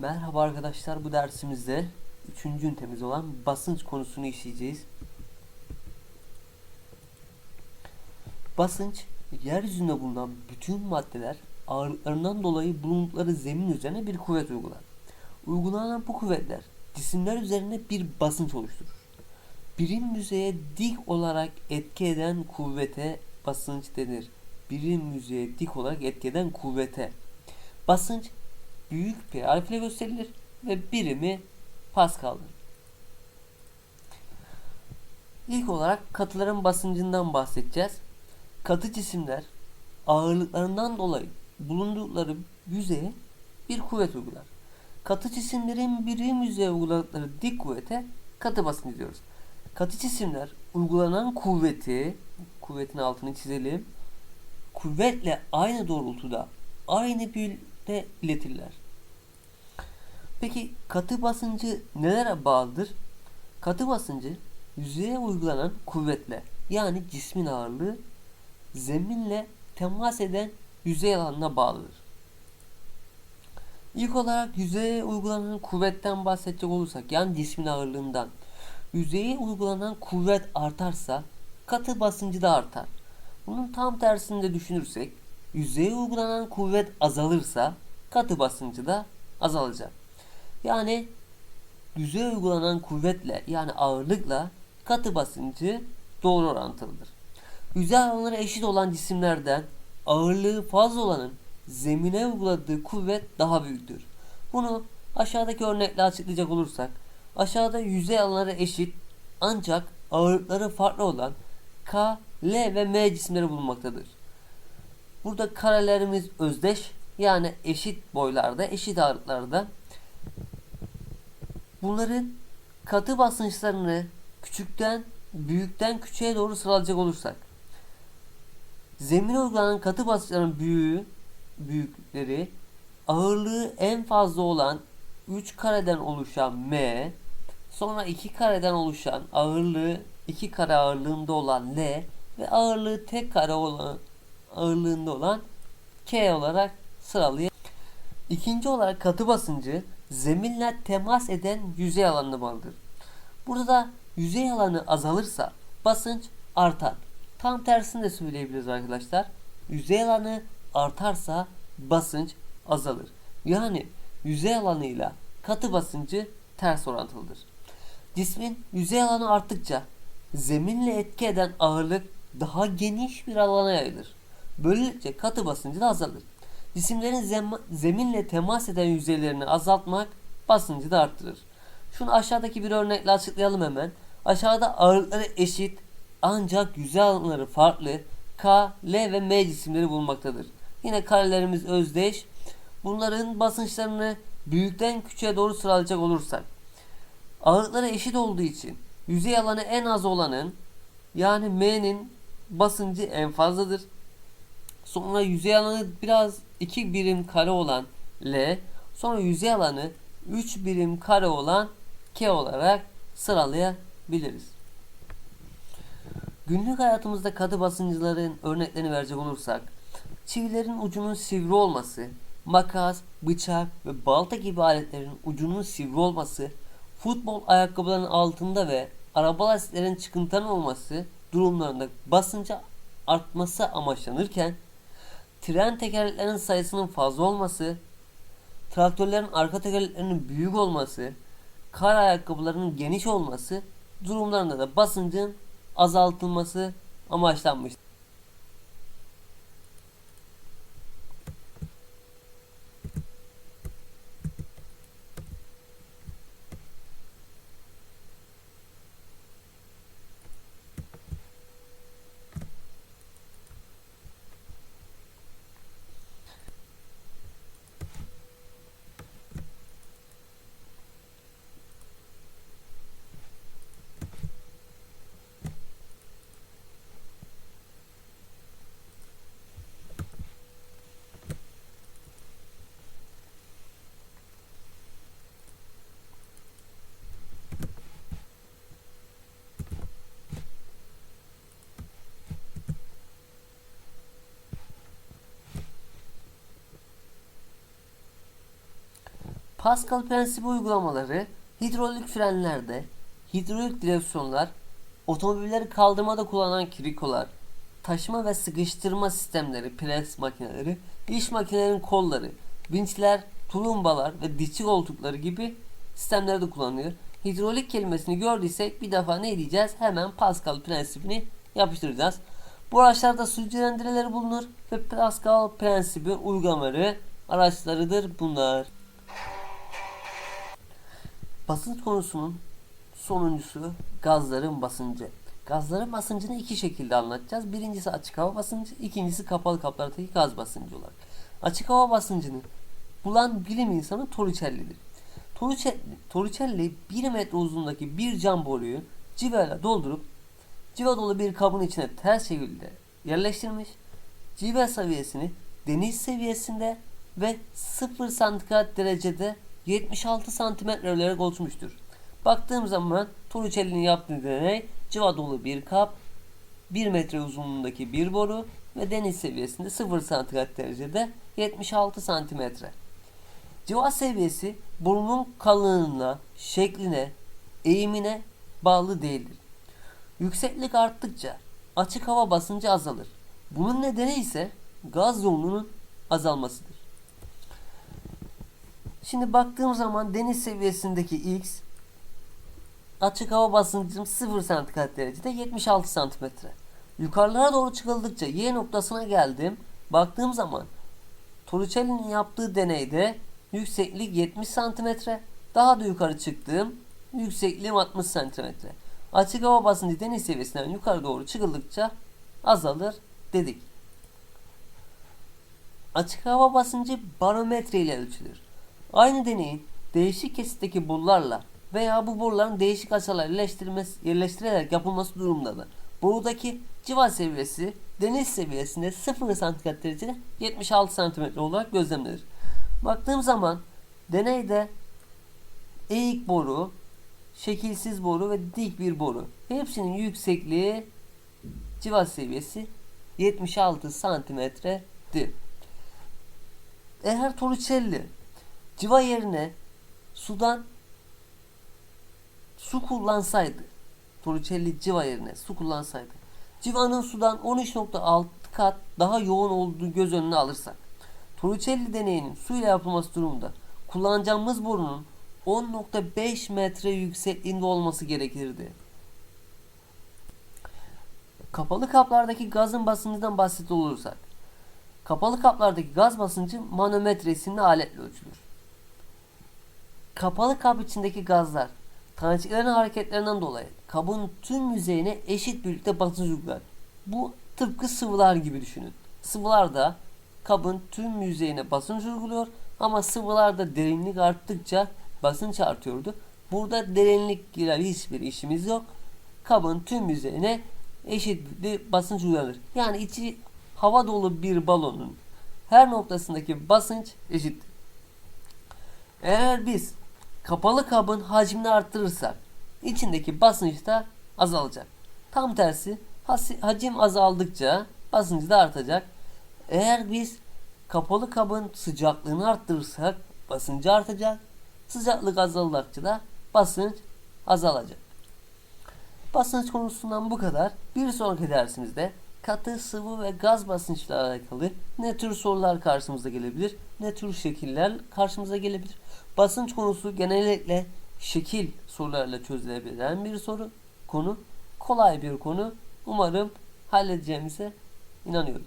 Merhaba arkadaşlar bu dersimizde 3. ünitemiz olan basınç konusunu işleyeceğiz. Basınç yeryüzünde bulunan bütün maddeler ağırlıklarından dolayı bulundukları zemin üzerine bir kuvvet uygular. Uygulanan bu kuvvetler cisimler üzerine bir basınç oluşturur. Birim yüzeye dik olarak etki eden kuvvete basınç denir. Birim yüzeye dik olarak etki eden kuvvete. Basınç büyük bir harfle gösterilir ve birimi Pascal'dır. İlk olarak katıların basıncından bahsedeceğiz. Katı cisimler ağırlıklarından dolayı bulundukları yüzeye bir kuvvet uygular. Katı cisimlerin birim yüzeye uyguladıkları dik kuvvete katı basınç diyoruz. Katı cisimler uygulanan kuvveti, kuvvetin altını çizelim, kuvvetle aynı doğrultuda, aynı büyüklükte iletirler. Peki katı basıncı nelere bağlıdır? Katı basıncı yüzeye uygulanan kuvvetle yani cismin ağırlığı zeminle temas eden yüzey alanına bağlıdır. İlk olarak yüzeye uygulanan kuvvetten bahsedecek olursak yani cismin ağırlığından yüzeye uygulanan kuvvet artarsa katı basıncı da artar. Bunun tam tersini de düşünürsek yüzeye uygulanan kuvvet azalırsa katı basıncı da azalacak. Yani yüzeye uygulanan kuvvetle yani ağırlıkla katı basıncı doğru orantılıdır. Yüzey alanları eşit olan cisimlerden ağırlığı fazla olanın zemine uyguladığı kuvvet daha büyüktür. Bunu aşağıdaki örnekle açıklayacak olursak aşağıda yüzey alanları eşit ancak ağırlıkları farklı olan K, L ve M cisimleri bulunmaktadır. Burada karelerimiz özdeş yani eşit boylarda, eşit ağırlıklarda. Bunların katı basınçlarını küçükten büyükten küçüğe doğru sıralayacak olursak zemine uygulanan katı basınçların büyüğü büyükleri ağırlığı en fazla olan 3 kareden oluşan M sonra 2 kareden oluşan ağırlığı 2 kare ağırlığında olan L ve ağırlığı tek kare olan ağırlığında olan K olarak sıralayabiliriz. İkinci olarak katı basıncı zeminle temas eden yüzey alanına bağlıdır. Burada da yüzey alanı azalırsa basınç artar. Tam tersini de söyleyebiliriz arkadaşlar. Yüzey alanı artarsa basınç azalır. Yani yüzey alanıyla katı basıncı ters orantılıdır. Cismin yüzey alanı arttıkça zeminle etki eden ağırlık daha geniş bir alana yayılır. Böylelikle katı basıncı da azalır. Cisimlerin zem- zeminle temas eden yüzeylerini azaltmak basıncı da arttırır. Şunu aşağıdaki bir örnekle açıklayalım hemen. Aşağıda ağırlıkları eşit ancak yüzey alanları farklı K, L ve M cisimleri bulunmaktadır. Yine karelerimiz özdeş. Bunların basınçlarını büyükten küçüğe doğru sıralayacak olursak ağırlıkları eşit olduğu için yüzey alanı en az olanın yani M'nin basıncı en fazladır. Sonra yüzey alanı biraz 2 birim kare olan L, sonra yüzey alanı 3 birim kare olan K olarak sıralayabiliriz. Günlük hayatımızda katı basıncıların örneklerini verecek olursak, çivilerin ucunun sivri olması, makas, bıçak ve balta gibi aletlerin ucunun sivri olması, futbol ayakkabılarının altında ve araba lastiklerin çıkıntıların olması durumlarında basınca artması amaçlanırken, tren tekerleklerinin sayısının fazla olması, traktörlerin arka tekerleklerinin büyük olması, kar ayakkabılarının geniş olması durumlarında da basıncın azaltılması amaçlanmıştır. Pascal prensibi uygulamaları hidrolik frenlerde, hidrolik direksiyonlar, otomobilleri kaldırmada kullanılan kirikolar, taşıma ve sıkıştırma sistemleri, pres makineleri, iş makinelerinin kolları, vinçler, tulumbalar ve dişçi koltukları gibi sistemlerde kullanılıyor. Hidrolik kelimesini gördüysek bir defa ne diyeceğiz? Hemen Pascal prensibini yapıştıracağız. Bu araçlarda sürücü rendereleri bulunur ve Pascal prensibi uygulamaları araçlarıdır bunlar. Basınç konusunun sonuncusu gazların basıncı. Gazların basıncını iki şekilde anlatacağız. Birincisi açık hava basıncı, ikincisi kapalı kaplardaki gaz basıncı olarak. Açık hava basıncını bulan bilim insanı Torricelli'dir. Torricelli, Torricelli 1 metre uzunluğundaki bir cam boruyu civayla doldurup civa dolu bir kabın içine ters şekilde yerleştirmiş. Civa seviyesini deniz seviyesinde ve 0 santigrat derecede 76 santimetre olarak ölçmüştür. Baktığım zaman Torricelli'nin yaptığı deney civa dolu bir kap, 1 metre uzunluğundaki bir boru ve deniz seviyesinde 0 santigrat derecede 76 santimetre. Civa seviyesi borunun kalınlığına, şekline, eğimine bağlı değildir. Yükseklik arttıkça açık hava basıncı azalır. Bunun nedeni ise gaz yoğunluğunun azalmasıdır. Şimdi baktığım zaman deniz seviyesindeki X açık hava basıncım 0 santigrat derecede 76 santimetre. Yukarılara doğru çıkıldıkça Y noktasına geldim. Baktığım zaman Torricelli'nin yaptığı deneyde yükseklik 70 santimetre. Daha da yukarı çıktım. Yüksekliğim 60 santimetre. Açık hava basıncı deniz seviyesinden yukarı doğru çıkıldıkça azalır dedik. Açık hava basıncı barometre ile ölçülür. Aynı deneyin değişik kesitteki borularla veya bu boruların değişik açılarla yerleştirilerek yapılması durumunda da borudaki civa seviyesi deniz seviyesinde 0 santigrat derecede 76 santimetre olarak gözlemlenir. Baktığım zaman deneyde eğik boru, şekilsiz boru ve dik bir boru. Hepsinin yüksekliği civa seviyesi 76 santimetredir. Eğer Torricelli civa yerine sudan su kullansaydı Torricelli civa yerine su kullansaydı civanın sudan 13.6 kat daha yoğun olduğu göz önüne alırsak Torricelli deneyinin suyla yapılması durumunda kullanacağımız borunun 10.5 metre yüksekliğinde olması gerekirdi. Kapalı kaplardaki gazın basıncından bahsedecek olursak kapalı kaplardaki gaz basıncı manometre isimli aletle ölçülür. Kapalı kap içindeki gazlar taneciklerin hareketlerinden dolayı kabın tüm yüzeyine eşit büyüklükte basınç uygular. Bu tıpkı sıvılar gibi düşünün. Sıvılar da kabın tüm yüzeyine basınç uyguluyor ama sıvılarda derinlik arttıkça basınç artıyordu. Burada derinlik ile hiçbir işimiz yok. Kabın tüm yüzeyine eşit bir basınç uygulanır. Yani içi hava dolu bir balonun her noktasındaki basınç eşit. Eğer biz kapalı kabın hacmini arttırırsak içindeki basınç da azalacak. Tam tersi hacim azaldıkça basıncı da artacak. Eğer biz kapalı kabın sıcaklığını arttırırsak basıncı artacak. Sıcaklık azaldıkça da basınç azalacak. Basınç konusundan bu kadar. Bir sonraki dersimizde katı, sıvı ve gaz basınçla alakalı ne tür sorular karşımıza gelebilir, ne tür şekiller karşımıza gelebilir. Basınç konusu genellikle şekil sorularla çözülebilen bir soru konu. Kolay bir konu. Umarım halledeceğimize inanıyorum.